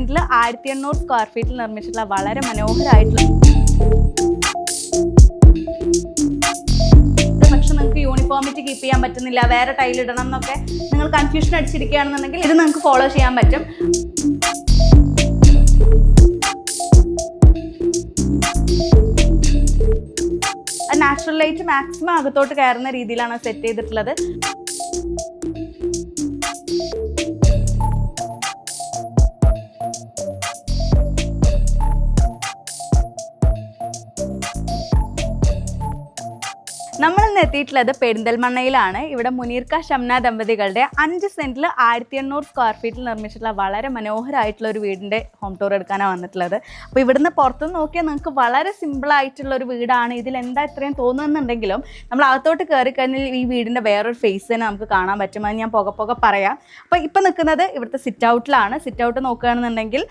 സെന്റിൽ ആയിരത്തി എണ്ണൂറ് സ്ക്വയർ ഫീറ്റിൽ നിർമ്മിച്ചിട്ടുള്ള വളരെ മനോഹരമായിട്ടുള്ള പക്ഷെ യൂണിഫോമിറ്റി കീപ്പ് ചെയ്യാൻ പറ്റുന്നില്ല. വേറെ ടൈൽ ഇടണം എന്നൊക്കെ നിങ്ങൾ കൺഫ്യൂഷൻ അടിച്ചിരിക്കുകയാണെന്നുണ്ടെങ്കിൽ ഇത് നിങ്ങൾക്ക് ഫോളോ ചെയ്യാൻ പറ്റും. നാച്ചുറൽ ലൈറ്റ് മാക്സിമം അകത്തോട്ട് കയറുന്ന രീതിയിലാണ് സെറ്റ് ചെയ്തിട്ടുള്ളത്. എത്തിയിട്ടുള്ളത് പെരിന്തൽമണ്ണയിലാണ്. ഇവിടെ മുനീർക്ക ഷംന ദമ്പതികളുടെ അഞ്ച് സെന്റിൽ ആയിരത്തി എണ്ണൂറ് സ്ക്വയർ ഫീറ്റിൽ നിർമ്മിച്ചിട്ടുള്ള വളരെ മനോഹരമായിട്ടുള്ള ഒരു വീടിന്റെ ഹോം ടൂർ എടുക്കാനാണ് വന്നിട്ടുള്ളത്. അപ്പോൾ ഇവിടുന്ന് പുറത്തുനിന്ന് നോക്കിയാൽ നിങ്ങൾക്ക് വളരെ സിമ്പിൾ ആയിട്ടുള്ള ഒരു വീടാണ്. ഇതിൽ എന്താ ഇത്രയും തോന്നുന്നുണ്ടെങ്കിലും നമ്മൾ അകത്തോട്ട് കയറി കഴിഞ്ഞാൽ ഈ വീടിന്റെ വേറൊരു ഫേസ് തന്നെ നമുക്ക് കാണാൻ പറ്റും. അത് ഞാൻ പുക പുക പറയാം. അപ്പോൾ ഇപ്പം നിൽക്കുന്നത് ഇവിടുത്തെ സിറ്റ് ഔട്ടിലാണ് സിറ്റ് ഔട്ട് നോക്കുകയാണെന്നുണ്ടെങ്കിൽ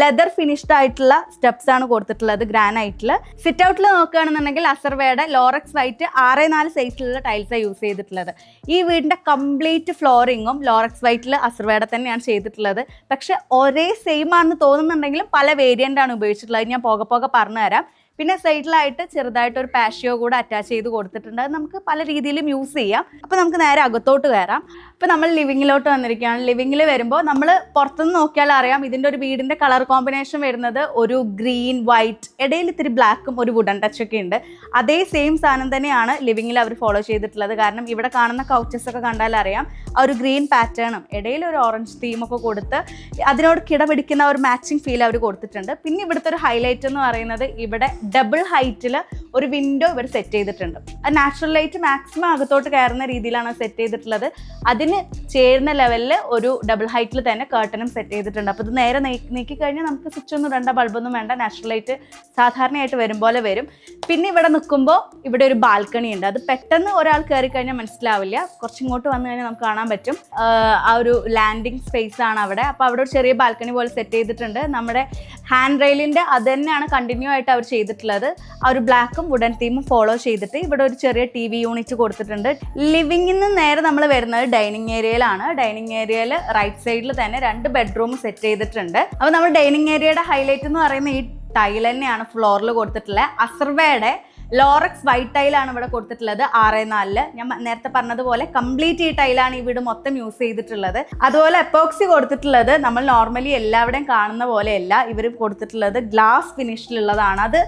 ലെതർ ഫിനിഷ്ഡ് ആയിട്ടുള്ള സ്റ്റെപ്സ് ആണ് കൊടുത്തിട്ടുള്ളത് ഗ്രാനൈറ്റിൽ സിറ്റ് ഔട്ടിൽ നോക്കുകയാണെന്നുണ്ടെങ്കിൽ അസർവേയുടെ ലോറക്സ് വൈറ്റ് ആറ് നാല് സൈസിലുള്ള ടൈൽസാണ് യൂസ് ചെയ്തിട്ടുള്ളത്. ഈ വീടിന്റെ കംപ്ലീറ്റ് ഫ്ലോറിങ്ങും ലോറക്സ് വൈറ്റിൽ അസർവേയുടെ തന്നെയാണ് ചെയ്തിട്ടുള്ളത്. പക്ഷേ ഒരേ സെയിം ആണെന്ന് തോന്നുന്നുണ്ടെങ്കിലും പല വേരിയന്റ് ആണ് ഉപയോഗിച്ചിട്ടുള്ളത്. ഞാൻ പോകെ പോകെ പറഞ്ഞു തരാം പിന്നെ സൈഡിലായിട്ട് ചെറുതായിട്ട് ഒരു പാഷ്യോ കൂടെ അറ്റാച്ച് ചെയ്ത് കൊടുത്തിട്ടുണ്ട്. നമുക്ക് പല രീതിയിലും യൂസ് ചെയ്യാം. അപ്പോൾ നമുക്ക് നേരെ അകത്തോട്ട് കയറാം. അപ്പോൾ നമ്മൾ ലിവിങ്ങിലോട്ട് വന്നിരിക്കുകയാണ്. ലിവിങ്ങിൽ വരുമ്പോൾ നമ്മൾ പുറത്തുനിന്ന് നോക്കിയാൽ അറിയാം ഇതിന്റെ ഒരു വീടിന്റെ കളർ കോമ്പിനേഷൻ വരുന്നത് ഒരു ഗ്രീൻ വൈറ്റ് ഇടയിൽ ഇത്തിരി ബ്ലാക്കും ഒരു വുഡൻ ടച്ച് ഒക്കെ ഉണ്ട്. അതേ സെയിം സാധനം തന്നെയാണ് ലിവിങ്ങിൽ അവർ ഫോളോ ചെയ്തിട്ടുള്ളത്. കാരണം ഇവിടെ കാണുന്ന കൗച്ചസ് ഒക്കെ കണ്ടാൽ അറിയാം ആ ഒരു ഗ്രീൻ പാറ്റേണും ഇടയിൽ ഒരു ഓറഞ്ച് തീമൊക്കെ കൊടുത്ത് അതിനോട് കിടപിടിക്കുന്ന ഒരു മാച്ചിങ് ഫീൽ അവർ കൊടുത്തിട്ടുണ്ട്. പിന്നെ ഇവിടുത്തെ ഒരു ഹൈലൈറ്റ് എന്ന് പറയുന്നത് ഇവിടെ ഡബിൾ ഹൈറ്റിൽ ഒരു വിൻഡോ ഇവർ സെറ്റ് ചെയ്തിട്ടുണ്ട്. അത് നാച്ചുറൽ ലൈറ്റ് മാക്സിമം അകത്തോട്ട് കയറുന്ന രീതിയിലാണ് സെറ്റ് ചെയ്തിട്ടുള്ളത്. അതിന് ചേരുന്ന ലെവലിൽ ഒരു ഡബിൾ ഹൈറ്റിൽ തന്നെ കേർട്ടനും സെറ്റ് ചെയ്തിട്ടുണ്ട്. അപ്പോൾ ഇത് നേരെ നീക്കി കഴിഞ്ഞാൽ നമുക്ക് സ്വിച്ച് ഒന്നും ഇടേണ്ട ബൾബൊന്നും വേണ്ട നാച്ചുറൽ ലൈറ്റ് സാധാരണയായിട്ട് വരും പോലെ വരും. പിന്നെ ഇവിടെ നിൽക്കുമ്പോൾ ഇവിടെ ഒരു ബാൽക്കണി ഉണ്ട്. അത് പെട്ടെന്ന് ഒരാൾ കയറി കഴിഞ്ഞാൽ മനസ്സിലാവില്ല. കുറച്ചിങ്ങോട്ട് വന്നു കഴിഞ്ഞാൽ നമുക്ക് കാണാൻ പറ്റും. ആ ഒരു ലാൻഡിങ് സ്പേസ് ആണ് അവിടെ. അപ്പോൾ അവിടെ ഒരു ചെറിയ ബാൽക്കണി പോലെ സെറ്റ് ചെയ്തിട്ടുണ്ട്. നമ്മുടെ ഹാൻഡ് റെയിലിന്റെ അത് തന്നെയാണ് കണ്ടിന്യൂ ആയിട്ട് അവർ ചെയ്തിട്ടുള്ളത് ആ ഒരു ബ്ലാക്കും വുഡൻ തീമും ഫോളോ ചെയ്തിട്ട് ഇവിടെ ഒരു ചെറിയ ടി വി യൂണിറ്റ് കൊടുത്തിട്ടുണ്ട്. ലിവിങ്ങിൽ നിന്ന് നേരെ നമ്മൾ വരുന്നത് ഡൈനിങ് ഏരിയയിലാണ് ഡൈനിങ് ഏരിയയിൽ റൈറ്റ് സൈഡിൽ തന്നെ രണ്ട് ബെഡ്റൂം സെറ്റ് ചെയ്തിട്ടുണ്ട്. അപ്പോൾ നമ്മൾ ഡൈനിങ് ഏരിയയുടെ ഹൈലൈറ്റ് എന്ന് പറയുന്നത് ഈ ടൈൽ തന്നെയാണ് ഫ്ലോറിൽ കൊടുത്തിട്ടുള്ളത്. അസർവയുടെ ലോറക്സ് വൈറ്റ് ടൈലാണ് ഇവിടെ കൊടുത്തിട്ടുള്ളത് ആറ് നാലിൽ. ഞാൻ നേരത്തെ പറഞ്ഞതുപോലെ കംപ്ലീറ്റ് ഈ ടൈലാണ് ഈ വീട് മൊത്തം യൂസ് ചെയ്തിട്ടുള്ളത്. അതുപോലെ എപ്പോക്സി കൊടുത്തിട്ടുള്ളത് നമ്മൾ നോർമലി എല്ലാവിടെയും കാണുന്ന പോലെയല്ല. ഇവർ കൊടുത്തിട്ടുള്ളത് ഗ്ലാസ് ഫിനിഷിലുള്ളതാണ് അത്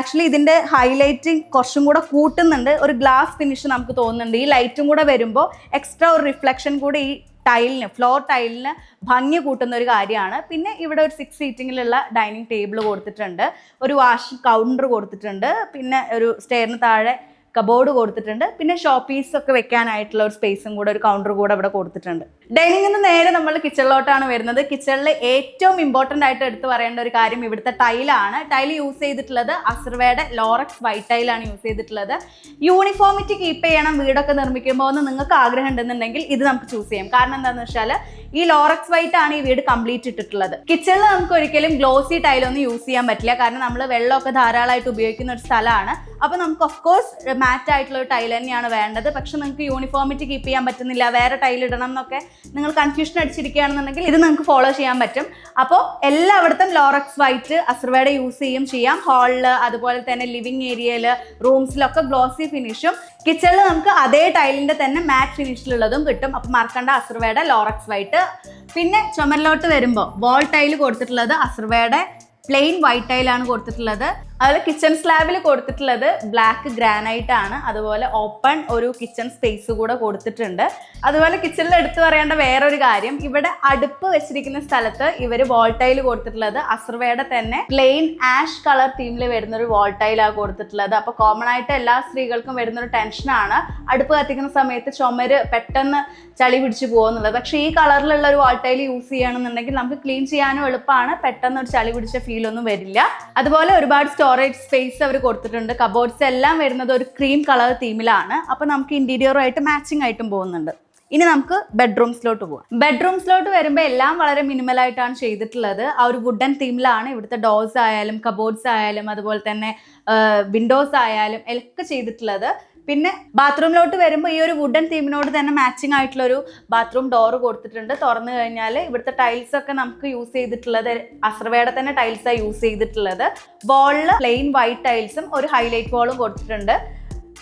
ആക്ച്വലി ഇതിന്റെ ഹൈലൈറ്റിംഗ് കുറച്ചും കൂടെ കൂട്ടുന്നുണ്ട്. ഒരു ഗ്ലാസ് ഫിനിഷ് നമുക്ക് തോന്നുന്നുണ്ട്. ഈ ലൈറ്റും കൂടെ വരുമ്പോൾ എക്സ്ട്രാ ഒരു റിഫ്ലക്ഷൻ കൂടി ഈ ടൈലിന് ഫ്ലോർ ടൈലിന് ഭംഗി കൂട്ടുന്ന ഒരു കാര്യമാണ്. പിന്നെ ഇവിടെ ഒരു സിക്സ് സീറ്റിങ്ങിലുള്ള ഡൈനിങ് ടേബിൾ കൊടുത്തിട്ടുണ്ട്. ഒരു വാഷ് കൗണ്ടർ കൊടുത്തിട്ടുണ്ട്. പിന്നെ ഒരു സ്റ്റെയറിന് താഴെ കബോർഡ് കൊടുത്തിട്ടുണ്ട്. പിന്നെ ഷോപ്പീസ് ഒക്കെ വെക്കാനായിട്ടുള്ള ഒരു സ്പേസും കൂടെ ഒരു കൗണ്ടർ കൂടെ ഇവിടെ കൊടുത്തിട്ടുണ്ട്. ഡൈനിങ്ങിൽ നിന്ന് നേരെ നമ്മൾ കിച്ചണിലോട്ടാണ് വരുന്നത്. കിച്ചണിൽ ഏറ്റവും ഇമ്പോർട്ടന്റ് ആയിട്ട് എടുത്തു പറയേണ്ട ഒരു കാര്യം ഇവിടുത്തെ ടൈലാണ് ടൈൽ യൂസ് ചെയ്തിട്ടുള്ളത് അസർവയുടെ ലോറക്സ് വൈറ്റ് ടൈലാണ് യൂസ് ചെയ്തിട്ടുള്ളത്. യൂണിഫോമിറ്റി കീപ്പ് ചെയ്യണം. വീടൊക്കെ നിർമ്മിക്കുമ്പോൾ എന്ന് നിങ്ങൾക്ക് ആഗ്രഹം ഉണ്ടെന്നുണ്ടെങ്കിൽ ഇത് നമുക്ക് ചൂസ് ചെയ്യാം. കാരണം എന്താണെന്ന് വെച്ചാൽ ഈ ലോറക്സ് വൈറ്റ് ആണ് ഈ വീട് കംപ്ലീറ്റ് ഇട്ടിട്ടുള്ളത്. കിച്ചണിൽ നമുക്ക് ഒരിക്കലും ഗ്ലോസി ടൈലൊന്നും യൂസ് ചെയ്യാൻ പറ്റില്ല. കാരണം നമ്മൾ വെള്ളമൊക്കെ ധാരാളമായിട്ട് ഉപയോഗിക്കുന്ന ഒരു സ്ഥലമാണ്. അപ്പോൾ നമുക്ക് ഓഫ് കോഴ്സ് മാറ്റ് ആയിട്ടുള്ള ഒരു ടൈൽ തന്നെയാണ് വേണ്ടത്. പക്ഷെ നിങ്ങൾക്ക് യൂണിഫോമിറ്റി കീപ്പ് ചെയ്യാൻ പറ്റുന്നില്ല. വേറെ ടൈൽ ഇടണം എന്നൊക്കെ നിങ്ങൾ കൺഫ്യൂഷൻ അടിച്ചിരിക്കുകയാണെന്നുണ്ടെങ്കിൽ ഇത് നിങ്ങൾക്ക് ഫോളോ ചെയ്യാൻ പറ്റും. അപ്പോൾ എല്ലായിടത്തും ലോറക്സ് വൈറ്റ് അസർവേഡ് യൂസ് ചെയ്യും ചെയ്യാം. ഹാളിൽ അതുപോലെ തന്നെ ലിവിങ് ഏരിയയിൽ റൂംസിലൊക്കെ ഗ്ലോസി ഫിനിഷും കിച്ചണിൽ നമുക്ക് അതേ ടൈലിന്റെ തന്നെ മാറ്റ് ഫിനിഷിലുള്ളതും കിട്ടും. അപ്പോൾ മറക്കണ്ട അസർവേഡ് ലോറക്സ് വൈറ്റ് പിന്നെ ചുമരിലോട്ട് വരുമ്പോൾ വാൾ ടൈൽ കൊടുത്തിട്ടുള്ളത് അസർവേഡ് പ്ലെയിൻ വൈറ്റ് ടൈലാണ് കൊടുത്തിട്ടുള്ളത്. അതുപോലെ കിച്ചൺ സ്ലാബിൽ കൊടുത്തിട്ടുള്ളത് ബ്ലാക്ക് ഗ്രാനൈറ്റ് ആണ്. അതുപോലെ ഓപ്പൺ ഒരു കിച്ചൺ സ്പേസ് കൂടെ കൊടുത്തിട്ടുണ്ട്. അതുപോലെ കിച്ചണിൽ എടുത്തു പറയേണ്ട വേറൊരു കാര്യം ഇവിടെ അടുപ്പ് വെച്ചിരിക്കുന്ന സ്ഥലത്ത് ഇവർ വോൾട്ടൈൽ ടൈൽ കൊടുത്തിട്ടുള്ളത്. അസർവയുടെ തന്നെ പ്ലെയിൻ ആഷ് കളർ തീമിൽ വരുന്ന ഒരു വാൾ ആണ് കൊടുത്തിട്ടുള്ളത്. അപ്പോൾ കോമൺ ആയിട്ട് എല്ലാ സ്ത്രീകൾക്കും വരുന്ന ഒരു ടെൻഷനാണ് അടുപ്പ് കത്തിക്കുന്ന സമയത്ത് ചുമര് പെട്ടെന്ന് ചളി പിടിച്ചു പോകുന്നുള്ളത്. പക്ഷേ ഈ കളറിലുള്ള ഒരു വോൾട്ടൈൽ ടൈൽ യൂസ് ചെയ്യണമെന്നുണ്ടെങ്കിൽ നമുക്ക് ക്ലീൻ ചെയ്യാനും എളുപ്പമാണ്. പെട്ടെന്ന് ഒരു ചളി പിടിച്ച ഫീൽ ഒന്നും വരില്ല. അതുപോലെ ഒരുപാട് സ്റ്റോറേജ് സ്പേസ് അവർ കൊടുത്തിട്ടുണ്ട്. കബോർഡ്സ് എല്ലാം വരുന്നത് ഒരു ക്രീം കളർ തീമിലാണ് അപ്പോൾ നമുക്ക് ഇന്റീരിയറുമായിട്ട് മാച്ചിങ് ആയിട്ടും പോകുന്നുണ്ട്. ഇനി നമുക്ക് ബെഡ്റൂംസിലോട്ട് പോകാം ബെഡ്റൂംസിലോട്ട് വരുമ്പോൾ എല്ലാം വളരെ മിനിമൽ ആയിട്ടാണ് ചെയ്തിട്ടുള്ളത്. ആ ഒരു വുഡൻ തീമിലാണ് ഇവിടുത്തെ ഡോർസ് ആയാലും കബോർഡ്സ് ആയാലും അതുപോലെ തന്നെ വിൻഡോസ് ആയാലും ഒക്കെ ചെയ്തിട്ടുള്ളത്. പിന്നെ ബാത്റൂമിലോട്ട് വരുമ്പോൾ ഈ ഒരു വുഡൻ തീമിനോട് തന്നെ മാച്ചിങ് ആയിട്ടുള്ള ഒരു ബാത്റൂം ഡോർ കൊടുത്തിട്ടുണ്ട്. തുറന്നു കഴിഞ്ഞാൽ ഇവിടുത്തെ ടൈൽസ് ഒക്കെ നമുക്ക് യൂസ് ചെയ്തിട്ടുള്ളത് അസ്രവയുടെ തന്നെ ടൈൽസാണ് യൂസ് ചെയ്തിട്ടുള്ളത്. വോളിൽ പ്ലെയിൻ വൈറ്റ് ടൈൽസും ഒരു ഹൈലൈറ്റ് വാളും കൊടുത്തിട്ടുണ്ട്.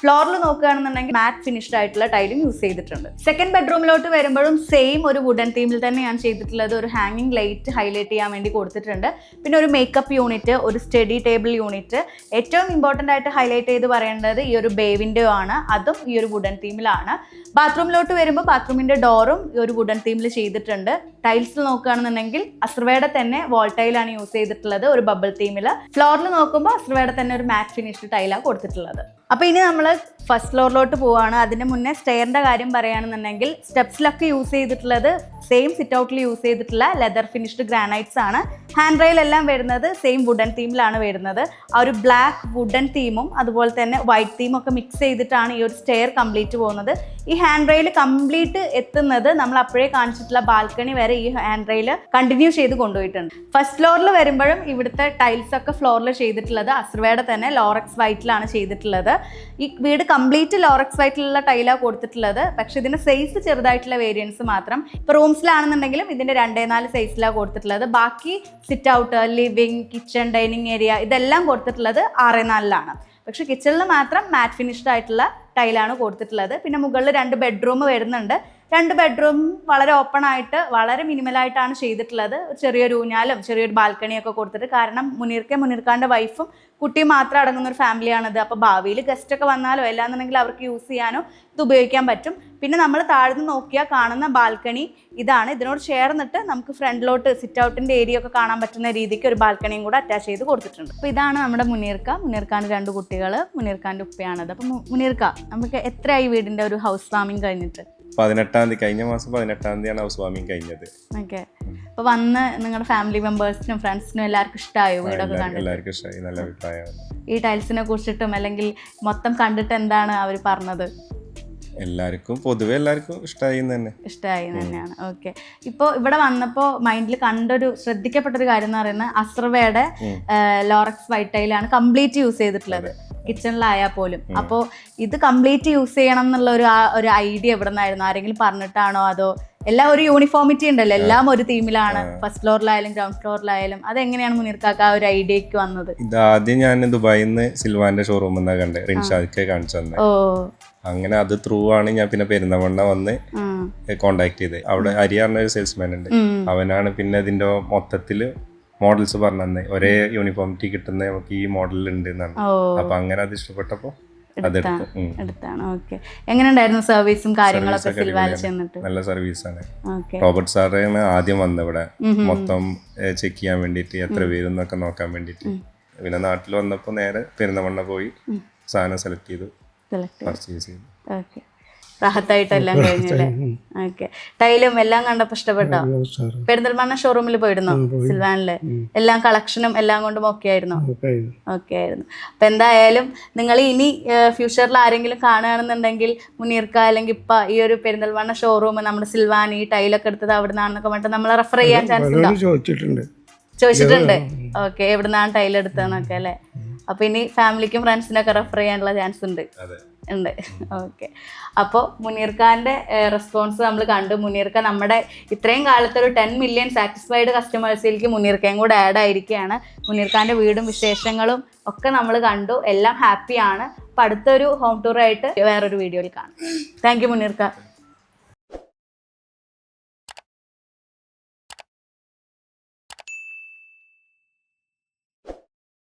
ഫ്ലോറിൽ നോക്കുകയാണെന്നുണ്ടെങ്കിൽ മാറ്റ് ഫിനിഷ്ഡ് ആയിട്ടുള്ള ടൈലും യൂസ് ചെയ്തിട്ടുണ്ട്. സെക്കൻഡ് ബെഡ്റൂമിലോട്ട് വരുമ്പോഴും സെയിം ഒരു വുഡൻ തീമിൽ തന്നെ ഞാൻ ചെയ്തിട്ടുള്ളത്. ഒരു ഹാങ്ങിങ് ലൈറ്റ് ഹൈലൈറ്റ് ചെയ്യാൻ വേണ്ടി കൊടുത്തിട്ടുണ്ട്. പിന്നെ ഒരു മേക്കപ്പ് യൂണിറ്റ് ഒരു സ്റ്റഡി ടേബിൾ യൂണിറ്റ് ഏറ്റവും ഇമ്പോർട്ടന്റ് ആയിട്ട് ഹൈലൈറ്റ് ചെയ്ത് പറയേണ്ടത് ഈ ഒരു ബേ വിൻഡോ ആണ്. അതും ഈ ഒരു വുഡൻ തീമിലാണ് ബാത്റൂമിലോട്ട് വരുമ്പോൾ ബാത്റൂമിന്റെ ഡോറും ഈ ഒരു വുഡൻ തീമിൽ ചെയ്തിട്ടുണ്ട്. ടൈൽസിൽ നോക്കുകയാണെന്നുണ്ടെങ്കിൽ അസ്രവയുടെ തന്നെ വാൾ ടൈലാണ് യൂസ് ചെയ്തിട്ടുള്ളത്. ഒരു ബബിൾ തീമിൽ ഫ്ലോറിൽ നോക്കുമ്പോൾ അസ്രവയുടെ തന്നെ ഒരു മാറ്റ് ഫിനിഷ്ഡ് ടൈലാണ് കൊടുത്തിട്ടുള്ളത്. അപ്പോൾ ഇനി നമ്മൾ ഫസ്റ്റ് ഫ്ലോറിലോട്ട് പോവുകയാണ് അതിന് മുന്നേ സ്റ്റെയറിന്റെ കാര്യം പറയുകയാണെന്നുണ്ടെങ്കിൽ സ്റ്റെപ്സിലൊക്കെ യൂസ് ചെയ്തിട്ടുള്ളത് സെയിം സിറ്റ് ഔട്ടിൽ യൂസ് ചെയ്തിട്ടുള്ള ലെതർ ഫിനിഷ്ഡ് ഗ്രാനൈറ്റ്സ് ആണ്. ഹാൻഡ് റെയിൽ എല്ലാം വരുന്നത് സെയിം വുഡൻ തീമിലാണ് വരുന്നത്. ആ ഒരു ബ്ലാക്ക് വുഡൻ തീമും അതുപോലെ തന്നെ വൈറ്റ് തീമും ഒക്കെ മിക്സ് ചെയ്തിട്ടാണ് ഈ ഒരു സ്റ്റെയർ കംപ്ലീറ്റ് പോകുന്നത്. ഈ ഹാൻഡ് റെയിൽ കംപ്ലീറ്റ് എത്തുന്നത് നമ്മൾ അപ്പോഴേ കാണിച്ചിട്ടുള്ള ബാൽക്കണി വരെ ഈ ഹാൻഡ് റെയിൽ കണ്ടിന്യൂ ചെയ്ത് കൊണ്ടുപോയിട്ടുണ്ട്. ഫസ്റ്റ് ഫ്ലോറിൽ വരുമ്പോഴും ഇവിടുത്തെ ടൈൽസ് ഒക്കെ ഫ്ലോറിൽ ചെയ്തിട്ടുള്ളത് അസ്രവയുടെ തന്നെ ലോറക്സ് വൈറ്റിലാണ് ചെയ്തിട്ടുള്ളത്. ഈ വീട് കംപ്ലീറ്റ് ലോറക്സ് വൈറ്റിലുള്ള ടൈലാണ് കൊടുത്തിട്ടുള്ളത്. പക്ഷെ ഇതിന് സൈസ് ചെറുതായിട്ടുള്ള വേരിയൻസ് മാത്രം. ഇപ്പോൾ റൂംസിലാണെന്നുണ്ടെങ്കിലും ഇതിന്റെ രണ്ടേ നാല് സൈസിലാണ് കൊടുത്തിട്ടുള്ളത്. ബാക്കി sit out living kitchen dining area ഇതെല്ലാം കൊടുത്തിട്ടുള്ളത് ആറേ നാലിലാണ്. പക്ഷെ കിച്ചണിൽ മാത്രം മാറ്റ് ഫിനിഷ്ഡ് ആയിട്ടുള്ള ടൈലാണ് കൊടുത്തിട്ടുള്ളത്. പിന്നെ മുകളിൽ രണ്ട് ബെഡ്റൂം വരുന്നുണ്ട്. രണ്ട് ബെഡ്റൂം വളരെ ഓപ്പൺ ആയിട്ട് വളരെ മിനിമലായിട്ടാണ് ചെയ്തിട്ടുള്ളത്. ചെറിയൊരു ഊഞ്ഞാലും ചെറിയൊരു ബാൽക്കണിയൊക്കെ കൊടുത്തിട്ട്. കാരണം മുനീർക്കെ മുനീർക്കാന്റെ വൈഫും കുട്ടിയും മാത്രം അടങ്ങുന്ന ഒരു ഫാമിലിയാണിത് അപ്പോൾ ഭാവിയിൽ ഗസ്റ്റൊക്കെ വന്നാലോ അല്ലാന്നുണ്ടെങ്കിൽ അവർക്ക് യൂസ് ചെയ്യാനോ ഇത് ഉപയോഗിക്കാൻ പറ്റും. പിന്നെ നമ്മൾ താഴ്ന്ന് നോക്കിയാൽ കാണുന്ന ബാൽക്കണി ഇതാണ്. ഇതിനോട് ചേർന്നിട്ട് നമുക്ക് ഫ്രണ്ടിലോട്ട് സിറ്റ് ഔട്ടിന്റെ ഏരിയ ഒക്കെ കാണാൻ പറ്റുന്ന രീതിക്ക് ഒരു ബാൽക്കണിയും കൂടെ അറ്റാച്ച് ചെയ്ത് കൊടുത്തിട്ടുണ്ട്. അപ്പോൾ ഇതാണ് നമ്മുടെ മുനീർക്ക. മുനീർക്കാന്റെ രണ്ട് കുട്ടികൾ മുനീർക്കാന്റെ ഉപ്പയാണത്. അപ്പോൾ മുനീർക്ക നമുക്ക് എത്രയായി വീടിന്റെ ഒരു ഹൗസ് വാമിങ് കഴിഞ്ഞിട്ട്? പതിനെട്ടാം തീയതി കഴിഞ്ഞ മാസം പതിനെട്ടാം തീയതിയാണ് ഹൗസ് വാമിങ് കഴിഞ്ഞത്. ഓക്കെ. അപ്പോൾ വന്ന് നിങ്ങളുടെ ഫാമിലി മെമ്പേഴ്സിനും ഫ്രണ്ട്സിനും എല്ലാവർക്കും ഇഷ്ടമായോ വീടൊക്കെ എല്ലാവർക്കും ഇഷ്ടമായി നല്ല അഭിപ്രായമാണ്. ഈ ടൈൽസിനെ കുറിച്ചിട്ടും അല്ലെങ്കിൽ മൊത്തം കണ്ടിട്ട് എന്താണ് അവർ പറഞ്ഞത്? എല്ലാവർക്കും പൊതുവെ എല്ലാവർക്കും ഇഷ്ടമായി തന്നെ. ഇഷ്ടമായി തന്നെയാണ്. ഓക്കെ. ഇപ്പോൾ ഇവിടെ വന്നപ്പോൾ മൈൻഡിൽ കണ്ടൊരു ശ്രദ്ധിക്കപ്പെട്ടൊരു കാര്യം എന്ന് പറയുന്നത് അസ്രവയുടെ ലോറക്സ് വൈറ്റൈലാണ് കംപ്ലീറ്റ് യൂസ് ചെയ്തിട്ടുള്ളത്. കിച്ചണിലായാൽ പോലും. അപ്പോൾ ഇത് കംപ്ലീറ്റ് യൂസ് ചെയ്യണം എന്നുള്ള ഒരു ഒരു ഐഡിയ എവിടെ നിന്നായിരുന്നു ആരെങ്കിലും പറഞ്ഞിട്ടാണോ? അതോ എല്ലാം ഒരു യൂണിഫോമിറ്റി ഉണ്ടല്ലോ. എല്ലാം ഒരു തീമിലാണ്. ഫസ്റ്റ് ഫ്ലോറിലായാലും ഗ്രൗണ്ട് ഫ്ലോറിലായാലും അതെങ്ങനെയാണ് മുനീർക്കാക്ക ആ ഒരു ഐഡിയക്ക് വന്നത്? ഇത് ആദ്യം ഞാൻ ദുബായിൽ നിന്ന് സിൽവാന്റെ ഷോറൂമിൽ നിന്നാണ് കണ്ടത് റിൻഷാദിക്ക് കാണിച്ചു തന്നെ. ഓ. അങ്ങനെ അത് ത്രൂ ആണ് ഞാൻ പിന്നെ പെരുന്തമണ്ണ വന്ന്. കോണ്ടാക്ട് ചെയ്തത് അവിടെ ഹരി പറഞ്ഞ ഒരു സെയിൽസ്മാൻ ഉണ്ട്. അവനാണ് പിന്നെ ഇതിന്റെ മൊത്തത്തിൽ മോഡൽസ് പറഞ്ഞു ഒരേ യൂണിഫോമിറ്റി കിട്ടുന്ന നമുക്ക് ഈ മോഡലിൽ ഉണ്ട് എന്നാണ്. അപ്പൊ അങ്ങനെ അത് ഇഷ്ടപ്പെട്ടപ്പോ. അടുത്താണ് ഓക്കെ. എങ്ങനെ സർവീസും കാര്യങ്ങളൊക്കെ ഒക്കെ ചെന്നിട്ട്? നല്ല സർവീസാണ് ആണ്. റോബർട്ട് സാറാണ് ആദ്യം വന്നത് ഇവിടെ. മൊത്തം ചെക്ക് ചെയ്യാൻ വേണ്ടിയിട്ട് എത്ര പേരുന്നൊക്കെ നോക്കാൻ വേണ്ടിയിട്ട്. പിന്നെ നാട്ടിൽ വന്നപ്പോൾ നേരെ പെരുന്തമണ്ണ പോയി സാധനം സെലക്ട് ചെയ്തു. പർച്ചേസ് ചെയ്തു. ഓക്കെ. റാഹത്തായിട്ടെല്ലാം കഴിഞ്ഞല്ലേ? ഓക്കെ. ടൈലും എല്ലാം കണ്ടപ്പോ ഇഷ്ടപ്പെട്ടോ? പെരിന്തൽമണ്ണ ഷോറൂമിൽ പോയിരുന്നോ? സിൽവാനിൽ. എല്ലാം കളക്ഷനും എല്ലാം കൊണ്ടും ഓക്കെ ആയിരുന്നു? ഓക്കെ ആയിരുന്നു. അപ്പൊ എന്തായാലും നിങ്ങൾ ഇനി ഫ്യൂച്ചറിൽ ആരെങ്കിലും കാണുകയാണെന്നുണ്ടെങ്കിൽ മുനീർക്ക അല്ലെങ്കിൽ ഇപ്പൊ ഈ ഒരു പെരിന്തൽമണ്ണ ഷോറൂം നമ്മുടെ സിൽവാൻ ഈ ടൈലൊക്കെ എടുത്തത് അവിടെ നിന്നാണെന്നൊക്കെ പറഞ്ഞിട്ട് നമ്മളെ റെഫർ ചെയ്യാൻ ചാൻസ് ഉണ്ടോ? ചോദിച്ചിട്ടുണ്ട്. ഓക്കെ എവിടുന്നാണ് ടൈൽ എടുത്തതെന്നൊക്കെ അല്ലേ അപ്പൊ ഇനി ഫാമിലിക്കും ഫ്രണ്ട്സിനൊക്കെ റെഫർ ചെയ്യാനുള്ള ചാൻസ് ഉണ്ട്. ഉണ്ട്. ഓക്കെ. അപ്പോൾ മുനീർ ഖാന്റെ റെസ്പോൺസ് നമ്മൾ കണ്ടു. മുനീർ ഖാൻ നമ്മുടെ ഇത്രയും കാലത്ത് ഒരു ടെൻ മില്യൺ സാറ്റിസ്ഫൈഡ് കസ്റ്റമേഴ്സിലേക്ക് മുനീർ ഖാൻ കൂടെ ആഡ് ആയിരിക്കുകയാണ്. മുനീർ ഖാന്റെ വീടും വിശേഷങ്ങളും ഒക്കെ നമ്മൾ കണ്ടു. എല്ലാം ഹാപ്പിയാണ് അപ്പം അടുത്തൊരു ഹോം ടൂർ ആയിട്ട് വേറൊരു വീഡിയോയിൽ കാണാം. Thank you Munir Khan.